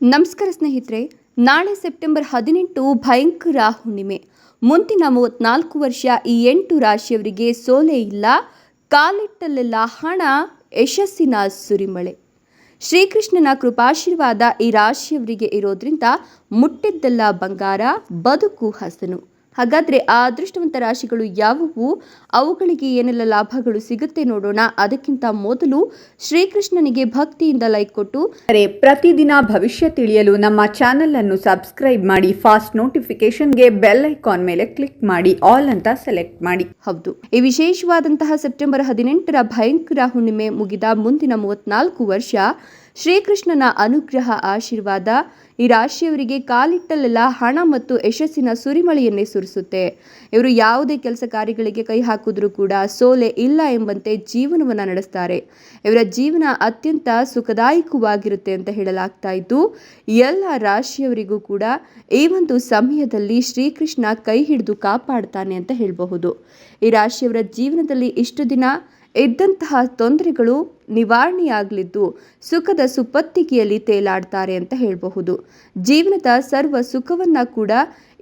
ನಮಸ್ಕಾರ ಸ್ನೇಹಿತರೆ, ನಾಳೆ ಸೆಪ್ಟೆಂಬರ್ ಹದಿನೆಂಟು ಭಯಂಕರ ಹುಣ್ಣಿಮೆ. ಮುಂದಿನ ಮೂವತ್ನಾಲ್ಕು ವರ್ಷ ಈ ಎಂಟು ರಾಶಿಯವರಿಗೆ ಸೋಲೆ ಇಲ್ಲ, ಕಾಲಿಟ್ಟಲ್ಲೆಲ್ಲ ಹಣ, ಯಶಸ್ಸಿನ ಸುರಿಮಳೆ. ಶ್ರೀಕೃಷ್ಣನ ಕೃಪಾಶೀರ್ವಾದ ಈ ರಾಶಿಯವರಿಗೆ ಇರೋದ್ರಿಂದ ಮುಟ್ಟಿದ್ದೆಲ್ಲ ಬಂಗಾರ, ಬದುಕು ಹಸನು. ಹಾಗಾದ್ರೆ ಆ ಅದೃಷ್ಟವಂತ ರಾಶಿಗಳು ಯಾವುವು? ಅವುಗಳಿಗೆ ಏನೆಲ್ಲ ಲಾಭಗಳು ಸಿಗುತ್ತೆ ನೋಡೋಣ. ಅದಕ್ಕಿಂತ ಮೊದಲು ಶ್ರೀಕೃಷ್ಣನಿಗೆ ಭಕ್ತಿಯಿಂದ ಲೈಕ್ ಕೊಟ್ಟು. ಅರೆ ಪ್ರತಿದಿನ ಭವಿಷ್ಯ ತಿಳಿಯಲು ನಮ್ಮ ಚಾನೆಲ್ ಅನ್ನು ಸಬ್ಸ್ಕ್ರೈಬ್ ಮಾಡಿ ಫಾಸ್ಟ್ ನೋಟಿಫಿಕೇಶನ್ಗೆ ಬೆಲ್ ಐಕಾನ್ ಮೇಲೆ ಕ್ಲಿಕ್ ಮಾಡಿ ಆಲ್ ಅಂತ ಸೆಲೆಕ್ಟ್ ಮಾಡಿ. ಹೌದು. ಈ ವಿಶೇಷವಾದಂತಹ ಸೆಪ್ಟೆಂಬರ್ ಹದಿನೆಂಟರ ಭಯಂಕರ ಹುಣ್ಣಿಮೆ ಮುಗಿದ ಮುಂದಿನ ಮೂವತ್ನಾಲ್ಕು ವರ್ಷ ಶ್ರೀಕೃಷ್ಣನ ಅನುಗ್ರಹ ಆಶೀರ್ವಾದ ಈ ರಾಶಿಯವರಿಗೆ ಕಾಲಿಟ್ಟಲ್ಲೆಲ್ಲ ಹಣ ಮತ್ತು ಯಶಸ್ಸಿನ ಸುರಿಮಳೆಯನ್ನೇ ಸುರಿಸುತ್ತೆ. ಇವರು ಯಾವುದೇ ಕೆಲಸ ಕಾರ್ಯಗಳಿಗೆ ಕೈ ಹಾಕಿದ್ರೂ ಕೂಡ ಸೋಲೆ ಇಲ್ಲ ಎಂಬಂತೆ ಜೀವನವನ್ನು ನಡೆಸ್ತಾರೆ. ಇವರ ಜೀವನ ಅತ್ಯಂತ ಸುಖದಾಯಕವಾಗಿರುತ್ತೆ ಅಂತ ಹೇಳಲಾಗ್ತಾ ಇದ್ದು ಎಲ್ಲ ರಾಶಿಯವರಿಗೂ ಕೂಡ ಈ ಒಂದು ಸಮಯದಲ್ಲಿ ಶ್ರೀಕೃಷ್ಣ ಕೈ ಹಿಡಿದು ಕಾಪಾಡ್ತಾನೆ ಅಂತ ಹೇಳಬಹುದು. ಈ ರಾಶಿಯವರ ಜೀವನದಲ್ಲಿ ಇಷ್ಟು ದಿನ ಇದ್ದಂತಹ ತೊಂದರೆಗಳು ನಿವಾರಣೆಯಾಗಲಿದ್ದು ಸುಖದ ಸುಪತ್ತಿಗೆಯಲ್ಲಿ ತೇಲಾಡ್ತಾರೆ ಅಂತ ಹೇಳಬಹುದು. ಜೀವನದ ಸರ್ವ ಸುಖವನ್ನ ಕೂಡ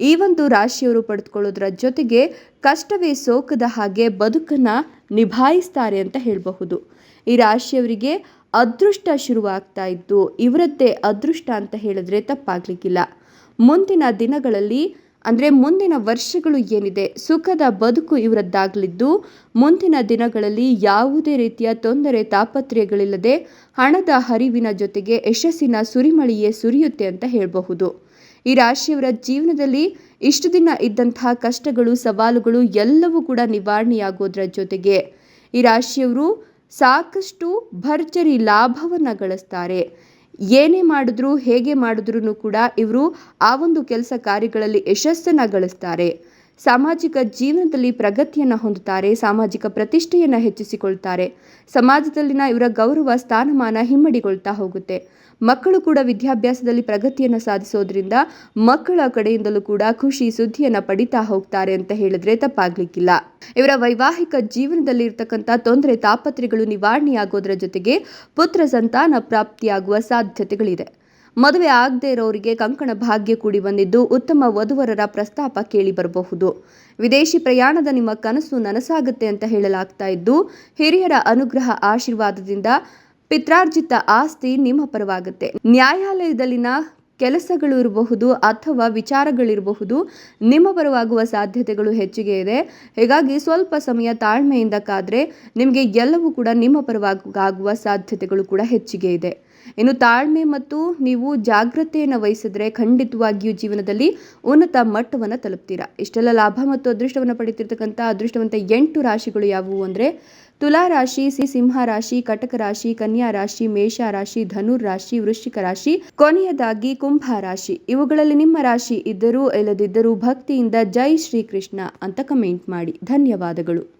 ಈ ಒಂದು ರಾಶಿಯವರು ಪಡೆದುಕೊಳ್ಳೋದ್ರ ಜೊತೆಗೆ ಕಷ್ಟವೇ ಸೋಕದ ಹಾಗೆ ಬದುಕನ್ನ ನಿಭಾಯಿಸ್ತಾರೆ ಅಂತ ಹೇಳಬಹುದು. ಈ ರಾಶಿಯವರಿಗೆ ಅದೃಷ್ಟ ಶುರುವಾಗ್ತಾ ಇದ್ದು ಇವರದ್ದೇ ಅದೃಷ್ಟ ಅಂತ ಹೇಳಿದ್ರೆ ತಪ್ಪಾಗ್ಲಿಕ್ಕಿಲ್ಲ. ಮುಂದಿನ ದಿನಗಳಲ್ಲಿ ಅಂದರೆ ಮುಂದಿನ ವರ್ಷಗಳು ಏನಿದೆ? ಸುಖದ ಬದುಕು ಇವರದ್ದಾಗಲಿದ್ದು ಮುಂದಿನ ದಿನಗಳಲ್ಲಿ ಯಾವುದೇ ರೀತಿಯ ತೊಂದರೆ ತಾಪತ್ರಯಗಳಿಲ್ಲದೆ ಹಣದ ಹರಿವಿನ ಜೊತೆಗೆ ಯಶಸ್ಸಿನ ಸುರಿಮಳಿಯೇ ಸುರಿಯುತ್ತೆ ಅಂತ ಹೇಳಬಹುದು. ಈ ರಾಶಿಯವರ ಜೀವನದಲ್ಲಿ ಇಷ್ಟು ದಿನ ಇದ್ದಂತಹ ಕಷ್ಟಗಳು, ಸವಾಲುಗಳು ಎಲ್ಲವೂ ಕೂಡ ನಿವಾರಣೆಯಾಗೋದ್ರ ಜೊತೆಗೆ ಈ ರಾಶಿಯವರು ಸಾಕಷ್ಟು ಭರ್ಜರಿ ಲಾಭವನ್ನು ಗಳಿಸ್ತಾರೆ. ಏನೇ ಮಾಡಿದ್ರು ಹೇಗೆ ಮಾಡಿದ್ರು ಕೂಡ ಇವರು ಆ ಒಂದು ಕೆಲಸ ಕಾರ್ಯಗಳಲ್ಲಿ ಯಶಸ್ಸನ್ನು ಗಳಿಸ್ತಾರೆ. ಸಾಮಾಜಿಕ ಜೀವನದಲ್ಲಿ ಪ್ರಗತಿಯನ್ನು ಹೊಂದುತ್ತಾರೆ, ಸಾಮಾಜಿಕ ಪ್ರತಿಷ್ಠೆಯನ್ನು ಹೆಚ್ಚಿಸಿಕೊಳ್ತಾರೆ. ಸಮಾಜದಲ್ಲಿನ ಇವರ ಗೌರವ, ಸ್ಥಾನಮಾನ ಹಿಮ್ಮಡಿಗೊಳ್ತಾ ಹೋಗುತ್ತೆ. ಮಕ್ಕಳು ಕೂಡ ವಿದ್ಯಾಭ್ಯಾಸದಲ್ಲಿ ಪ್ರಗತಿಯನ್ನು ಸಾಧಿಸೋದ್ರಿಂದ ಮಕ್ಕಳ ಕಡೆಯಿಂದಲೂ ಕೂಡ ಖುಷಿ, ಸುದ್ದಿಯನ್ನು ಪಡಿತಾ ಹೋಗ್ತಾರೆ ಅಂತ ಹೇಳಿದ್ರೆ ತಪ್ಪಾಗ್ಲಿಕ್ಕಿಲ್ಲ. ಇವರ ವೈವಾಹಿಕ ಜೀವನದಲ್ಲಿ ಇರ್ತಕ್ಕಂಥ ತೊಂದರೆ, ತಾಪತ್ರೆಗಳು ನಿವಾರಣೆಯಾಗೋದ್ರ ಜೊತೆಗೆ ಪುತ್ರ ಸಂತಾನ ಪ್ರಾಪ್ತಿಯಾಗುವ ಸಾಧ್ಯತೆಗಳಿದೆ. ಮದುವೆ ಆಗದೇ ಇರೋರಿಗೆ ಕಂಕಣ ಭಾಗ್ಯ ಕೂಡಿ ಬಂದಿದ್ದು ಉತ್ತಮ ವಧುವರರ ಪ್ರಸ್ತಾಪ ಕೇಳಿ ಬರಬಹುದು. ವಿದೇಶಿ ಪ್ರಯಾಣದ ನಿಮ್ಮ ಕನಸು ನನಸಾಗುತ್ತೆ ಅಂತ ಹೇಳಲಾಗ್ತಾ ಇದ್ದು, ಹಿರಿಯರ ಅನುಗ್ರಹ ಆಶೀರ್ವಾದದಿಂದ ಪಿತ್ರಾರ್ಜಿತ ಆಸ್ತಿ ನಿಮ್ಮ ಪರವಾಗುತ್ತೆ. ನ್ಯಾಯಾಲಯದಲ್ಲಿನ ಕೆಲಸಗಳು ಇರಬಹುದು ಅಥವಾ ವಿಚಾರಗಳಿರಬಹುದು, ನಿಮ್ಮ ಪರವಾಗುವ ಸಾಧ್ಯತೆಗಳು ಹೆಚ್ಚಿಗೆ ಇದೆ. ಹೀಗಾಗಿ ಸ್ವಲ್ಪ ಸಮಯ ತಾಳ್ಮೆಯಿಂದ ಕಾದ್ರೆ ನಿಮಗೆ ಎಲ್ಲವೂ ಕೂಡ ನಿಮ್ಮ ಪರವಾಗುವ ಸಾಧ್ಯತೆಗಳು ಕೂಡ ಹೆಚ್ಚಿಗೆ ಇದೆ. ಇನ್ನು ತಾಳ್ಮೆ ಮತ್ತು ನೀವು ಜಾಗ್ರತೆಯನ್ನು ವಹಿಸಿದ್ರೆ ಖಂಡಿತವಾಗಿಯೂ ಜೀವನದಲ್ಲಿ ಉನ್ನತ ಮಟ್ಟವನ್ನು ತಲುಪ್ತೀರಾ. ಇಷ್ಟೆಲ್ಲ ಲಾಭ ಮತ್ತು ಅದೃಷ್ಟವನ್ನು ಪಡೆಯುತ್ತಿರ್ತಕ್ಕಂಥ ಅದೃಷ್ಟವಂತ ಎಂಟು ರಾಶಿಗಳು ಯಾವುವು ಅಂದರೆ ತುಲಾ ರಾಶಿ ಸಿಂಹ ರಾಶಿ, ಕಟಕ ರಾಶಿ, ಕನ್ಯಾ ರಾಶಿ, ಮೇಷ ರಾಶಿ, ಧನುರ್ ರಾಶಿ, ವೃಶ್ಚಿಕ ರಾಶಿ, ಕೊನೆಯದಾಗಿ ಕುಂಭ ರಾಶಿ. ಇವುಗಳಲ್ಲಿ ನಿಮ್ಮ ರಾಶಿ ಇದ್ದರೂ ಇಲ್ಲದಿದ್ದರೂ ಭಕ್ತಿಯಿಂದ ಜೈ ಶ್ರೀಕೃಷ್ಣ ಅಂತ ಕಮೆಂಟ್ ಮಾಡಿ. ಧನ್ಯವಾದಗಳು.